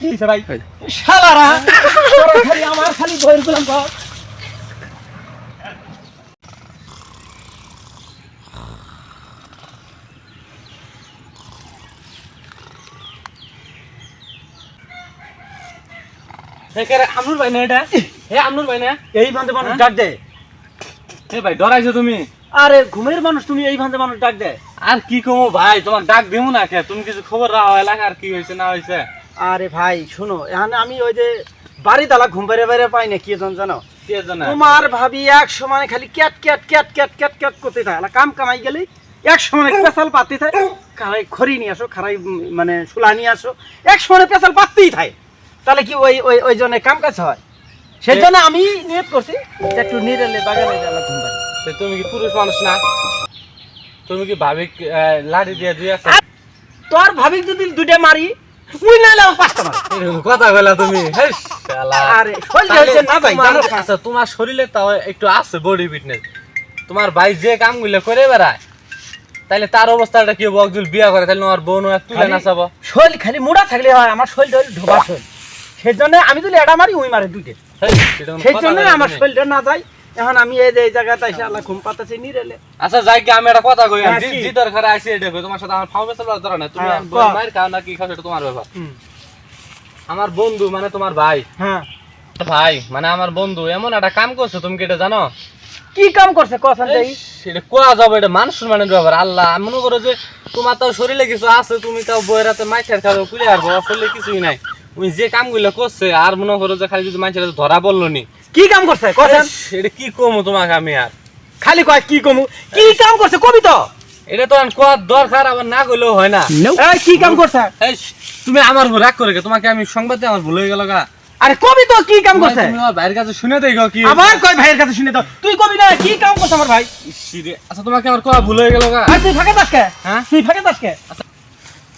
ভাই। শালারা খালি আমার খালি বইয়ের গুলাম আমনুর ভাই না এটা? হে আমনুর ভাই না? এই ভান্তে মানুষ ডাক দেয় হে ভাই ডরাইছো তুমি? আরে ঘুমের মানুষ তুমি এই ভান্তে মানুষ ডাক দেয় আর কি কমো ভাই তোমার ডাক দিমু না কে? তুমি কিছু খবর রাখো এলাকার কি হয়েছে না হয়েছে? আরে ভাই শুনো এখানে আমি ওই যে বাড়ি তালা ঘুম বাইরে বাইরে পাই না কি জন? জানো তোমার ভাবি এক সময় খালি cat cat cat cat cat cat করতে থাকে। কাম কামাই গেলে এক সময় পেশাল পাতি থাকে। খারাই খড়ি নিয়ে আসো খারাই মানে সুলা নিয়ে আসো এক সময় পেশাল পাততেই থাকে। তাহলে কি ওই ওই ওই জন্য কাম কাজ হয়? সেই জন্য আমি নিয়ত করছি একটু নিরেলে বাগানে জ্বালা ঘুম পাই তুমি কি পুরুষ মানুষ না? তুমি কি ভাবি লাড়ি দিয়ে আছে তোর ভাবি যদি দুইটা মারি মুই না লাও পাঁচটা মারি এরকম কথা বলা তুমি। আরে শরীর তাহলে না ভাই তোমার- জানো আচ্ছা তোমার শরীরে তাও একটু আছে বডি ফিটনেস তোমার ভাই যে কামগুলো করে বেড়ায় তাইলে তার অবস্থাটা কি হব? একজন বিয়া করে তাহলে আমার বোন তুলে নাচাবো। শৈল খালি মুড়া থাকলে হয় আমার ঢোবা সেই জন্য আমি যদি এটা মারি উই মারে দুইটে। সেই জন্য আমার। শৈলটা না যায় এখন আমি এই যে এই জায়গাতে এসে আল্লাহ ঘুম পাতাছি নিরেলে। আচ্ছা যাই কি আমি একটা কথা কই জি দরকার আছে এটা তোমার সাথে আমার ফাউবে চলার দরকার নাই। তুমি হ্যাঁ। মায়ের খাও না কি খাও সেটা তোমার ব্যাপার। আমার বন্ধু মানে তোমার ভাই। হ্যাঁ। ভাই মানে আমার বন্ধু এমন একটা কাম করছ তুমি কি এটা জানো? কি কাম করছে কথা সেটা কোয়া যাবে এটা মানুষ সম্মানের ব্যাপার আল্লাহ। আমি মনে করো যে তোমার তাও শরীরে কিছু আছে তুমি তাও বইয়ের হাতে মাইছের খাবে কুলে শরীরে কিছুই নাই। তুমি যে কামগুলো করছে আর মনে করো যে খালি যদি মাইছের ধরা পড়ল নি কি কাম করছে? কথা এটা কি কমু তোমাকে আমি আর? খালি কয় কি কমু? কি কাম করছে কবি তো? এটা তো আর কোয়ার দরকার আবার না করলেও হয় না। এই কি কাম করছে? এই, তুমি আমার উপর রাগ করে গে, তোমাকে আমি সংবাদ আমার ভুল হয়ে গেল গা। আরে কবি তো কি কাম করছে? তুমি আমার ভাইয়ের কাছে শুনে দেখো কি আবার কয় ভাইয়ের কাছে শুনে দাও। তুই কবি না কি কাম করছে আমার ভাই? ইসিরে, আচ্ছা তোমাকে আমার কোয়া ভুল হয়ে গেল গা। আর তুই ফাঁকে দাস কে? হ্যাঁ? তুই ফাঁকে দাস কে?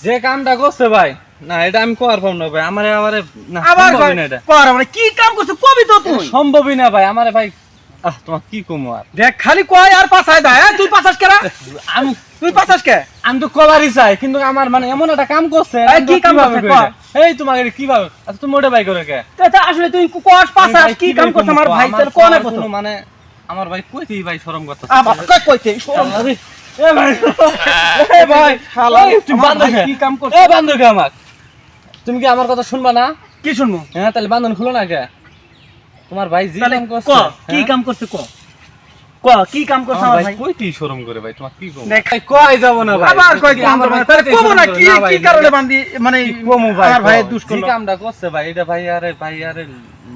যে কামটা করছে ভাই না এটা আমি কোয়ার পারব না ভাই আমারে আমারে না আবার না এটা। কর আমার কি কাম করছে? কবি তো তুই। সম্ভবই না ভাই আমারে ভাই আহ তোমার কি কমু আর? দেখ খালি কয় আর পাছায় দেয় হ্যাঁ? তুই পাছাস কেরা আমি তুই পাছাস কে? আমি তো কবারই চাই কিন্তু আমার মানে এমন একটা কাম করছে এই, কি কাম কীভাবে করছে, এই তোমাকে কীভাবে আচ্ছা তুমি ওটা ভাই করে কে? আসলে তুই কস পাছাস ভাই, কি কাম করছে আমার ভাই? কোন মানে আমার ভাই কইতেই ভাই শরম করতে আবার কই কইতে? শরম এ ভাই এ ভাই শালা তুই বান্ধব কে? কাম করছে? এ বান্ধব আমার। তুমি কি আমার কথা শুনবা না? কি শুনব? হ্যাঁ তাহলে বান্ধন খুলো না কে তোমার ভাই জি কাম করছে। কি? হ্যাঁ? কাম করছে ক? ক? কি কাম করছে আমার ভাই ভাই? কইতেই শরম করে ভাই তোমার কি কম? দেখ। ভাই কই যাব না ভাই? আবার কই কি কাম আমার করবে ভাই তাহলে না কি ভাই, কি কারণে বান্ধি মানে কমু ভাই আমার ভাইয়ের দুষ যে করল কামটা করছে ভাই এটা ভাই আরে ভাই আরে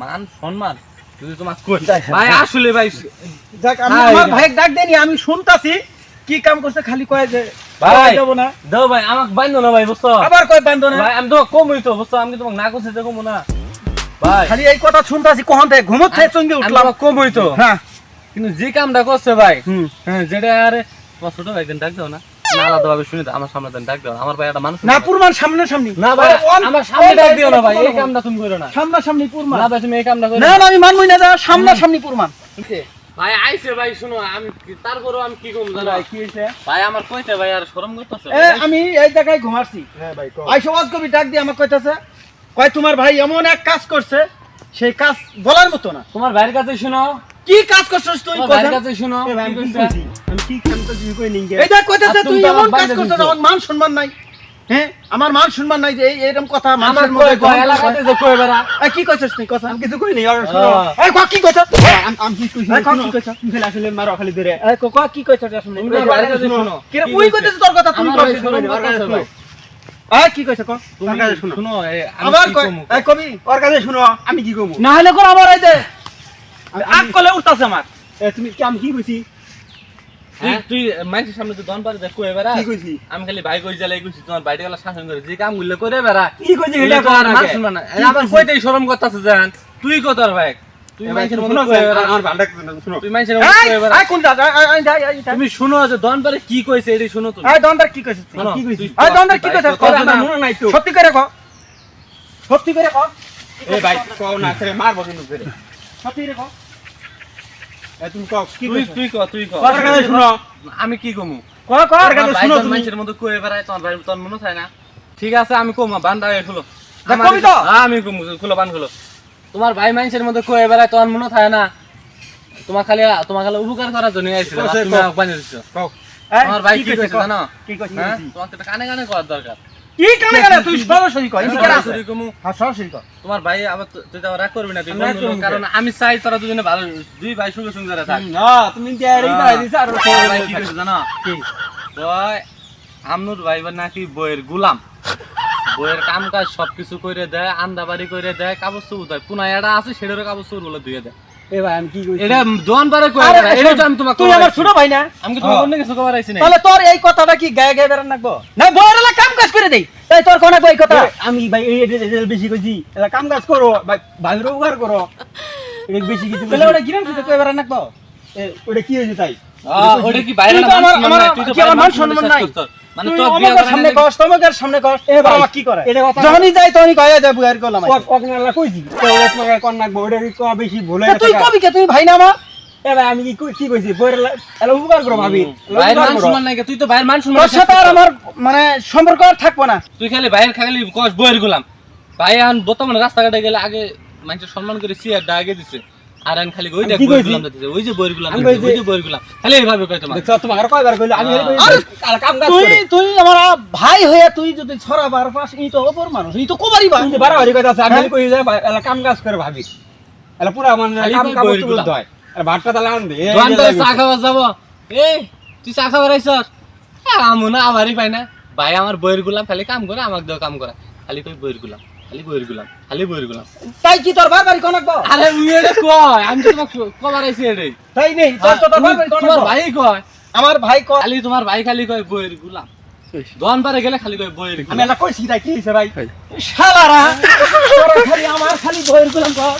মান সম্মান। যদি তোমার কই? ভাই। আসলে ভাই যাক আমি আমার। ভাই ডাক দেনি আমি শুনতাছি। কি কাম করছে খালি কয় যে ভাই। যাব না? দাও ভাই আমাকে বাইন্ধো না ভাই বুঝছ? আবার কয় বান্ধ না? ভাই আমি তো কমই তো বুঝছ? আমি তোমাকে না করছি যে কমু না। ভাই খালি এই কথা শুনতাছি কখন থেকে ঘুমত থেকে চঙ্গে উঠলাম। তোমাকে কমই তো। হ্যাঁ কিন্তু যে কামটা করছে ভাই হ্যাঁ যেটা আরে তোমার ছোট ভাই একদিন ডাক দাও না। না আলাদা ভাবে শুনে আমার সামনে দেন ডাক দাও। আমার ভাই একটা মানুষ না পুরমান সামনে সামনে। না ভাই আমার সামনে ডাক দিও না ভাই এই কামটা তুমি করো না। সামনা সামনি পুরমান। না ভাই তুমি এই কামটা করো না না। আমি মানবই না সামনা সামনি পুরমান। ভাই আইছে ভাই শুনো আমি তারপরেও আমি কি কম জানো? কি হইছে? ভাই আমার কইতে ভাই আর শরম করতেছে? এ আমি এই জায়গায় ঘুমাচ্ছি। হ্যাঁ ভাই আইসো ওয়াজ কবি ডাক দিয়ে আমাকে কইতাছে। কয় তোমার ভাই এমন এক কাজ করছে সেই কাজ বলার মতো না। তোমার ভাইয়ের কাছে শুনো। কি কাজ করছিস তুই? ভাইয়ের কাছে শুনো। ভাই, আমি কি? কাম করছি কই নিঙ্গে? এই দেখ কইতাছে তুই এমন আমার কাজ করছিস মান সম্মান নাই। হ্যাঁ? আমার মান সম্মান নাই যে এই এরকম কথা আমার মানুষের কই মধ্যে কয় গ্রহণ এলাকাতে করছে। যে কই বেড়া এই কি কইছিস তুই? কথা আমি কিছু কই নাই, আর শোনো। এই ক কি কইছিস আম- কি কইছি? এই ক কি শোনো। তুমি খালি আসলে মারো খালি ধরে। এই ক ক কইছিস আসলে? তুমি ভাইয়ের শুনো। কি রে ওই কইছিস তোর কথা? তুমি আমার কর ভাই শরম এই কি কইছিস ক তুমি কাছে শুনো। শুনো। আবার কই এই কবি? ওর কাছে শোনো, আমি কি কমু? না হলে কর আবার এই যে। আগ কলে উঠতাছে আমার। তুমি কি- আমি কি কইছি? তুই তুই মানুষের সামনে তো দন পারে কই বেড়া কি কইছি? আমি খালি ভাই কই জ্বালাই কইছি তোমার বাইরে গেলা শাসন করে। যে কামগুলো করে বেড়া। কি কইছি এটা এটা কও না। কইছি? কইতেই শরম করতেছে জান। তুই ভাই? তুমি শুনো যে দন পারে কি কইছে এটাই শুনো তুমি। এই দন্দার কি? শোনো, কি কইছি? কর, দন্দার কি কর। মনে নাই তো। সত্যি করে ক সত্যি করে ক এ ভাই, কও না, মারবো কিন্তু। সত্যি করে ক আমি কি কমু। মানুষের মতো বেড়ায় তোমার ভাই তোর মনে না। ঠিক আছে আমি কমা হয়ে খুলো আমি কম- খুলো পান খুলো তোমার ভাই মানুষের মধ্যে কয়ে বেড়ায় তোমার মনে থাকে না। তোমার খালি তোমার খালি উপকার করার জন্য আইছিল তুমি। দিচ্ছ তোমার ভাই কি কইছে? জানো? কি কইছে? হ্যাঁ? কইছি? তোমাকে তো কানে কানে করার দরকার। কি কানে কানে তুই? সরাসরি কর এদিকে রাখ। সরাসরি কমু, হ্যাঁ সরাসরি কর। তোমার ভাই আবার তুই তো রাগ করবি না তুই বন্ধু কারণ আমি চাই তোরা দুজনে ভালো দুই ভাই সুন্দরে থাক। না তুমি দেয়ারই। বাড়াই দিছ? আর ভাই কি জানো? কি? আমনুর ভাই নাকি বইয়ের গুলাম। বইয়ের কাম কাজ সবকিছু করে দেয় আন্দাবাড়ি করে দেয় কাগজ চুর দেয় পুনায় এটা আছে সেটারও কাগজ চুর বলে ধুয়ে দেয়। এ ভাই আমি কি কইছি? এটা দোয়ান পারে কই এটা তো আমি তোমাকে তুই আমার ছোট ভাই না? আমি কি তোমার হ্যাঁ। অন্য কিছু খবর আইছি না তাহলে তোর এই কথাটা কি গায়ে গায়ে বেড়ান রাখব না বইয়ের এলা কাম কাজ করে দেই তাই তোর কোন এই কথা? আমি ভাই এই বেশি কইছি। এটা কাম কাজ করো ভাই ভাইয়ের উপকার করো। এটা বেশি কিছু তাহলে ওটা গিরাম শুধু কই রাখব এ, ওটা কি হয়েছে তাই? ওটা কি বাইরে আমার- আমার- কি আমার মান সম্মান নাই? মানে তুই তো অমুকের সামনে কস তমুকের সামনে কস। এ আমার কি করে? এটা কথা যখনই যাই তখনই কয়ে যায় বুয়ার করলাম ওক ওক নালা কইছি তো ওটা তোমাকে কোন কি কোয়া বেশি ভুল তুই গেছে কবি কে? তুই ভাই না আমার? এ ভাই আমি কি কি কইছি? বইয়ের এলা উপকার করো ভাবি। এলা মান সম্মান নাই তুই তো বাইরের মান সম্মান তোর সাথে আর আমার মানে সম্পর্ক আর থাকব না। তুই খালি বাইরের খালি কস বইয়ের গুলাম। ভাই এখন বর্তমানে রাস্তাঘাটে গেলে আগে মানুষের সম্মান করে চেয়ারটা আগে দিছে। আর এখন খালি ওইটা আমি কি বইয়ের কইছি? গুলাম দিছে ওই যে বইয়ের গুলাম আমি দিছে, কইছি- ওই যে বইয়ের খালি এইভাবে কয় তোমার? দেখছ তোমার আর কয়বার কইলো? আমি আরে, কাম কাজ তুই তুই আমার ভাই হইয়া তুই যদি ছড়াবার পাস ই তো অপর মানুষ ই তো কোবারই বা তুমি যে বাড়াবাড়ি আমি হ্যাঁ? কই যে এলা কাম কাজ করে ভাবি। এলা পুরা খালি কাম কই করতে হয়। আর ভাতটা তাহলে আন দে দোকান করে চা খাওয়া যাব। এই তুই চা খাবার আইস আমু না আমারই পাই না। ভাই আমার বইয়ের গুলাম খালি কাম করে আমাকে দেওয়া কাম করে। খালি কই বইয়ের গুলাম। খালি বইয়ের গুলাম খালি বইয়ের গুলাম। তাই কি তোর বারবারই কোন আরে উই এটা কয়? আমি তো তোমাকে কবার আইছি এটাই। তাই নেই তোর তো তোর বারবারই কোন তোমার ভাই কয়? আমার ভাই কয়। খালি তোমার ভাই খালি কয় বইয়ের গুলাম। দোকান পারে গেলে খালি কয় বইয়ের আমি এলা কইছি তাই কি হইছে ভাই? শালারা তোর খালি আমার খালি বইয়ের গুলাম কর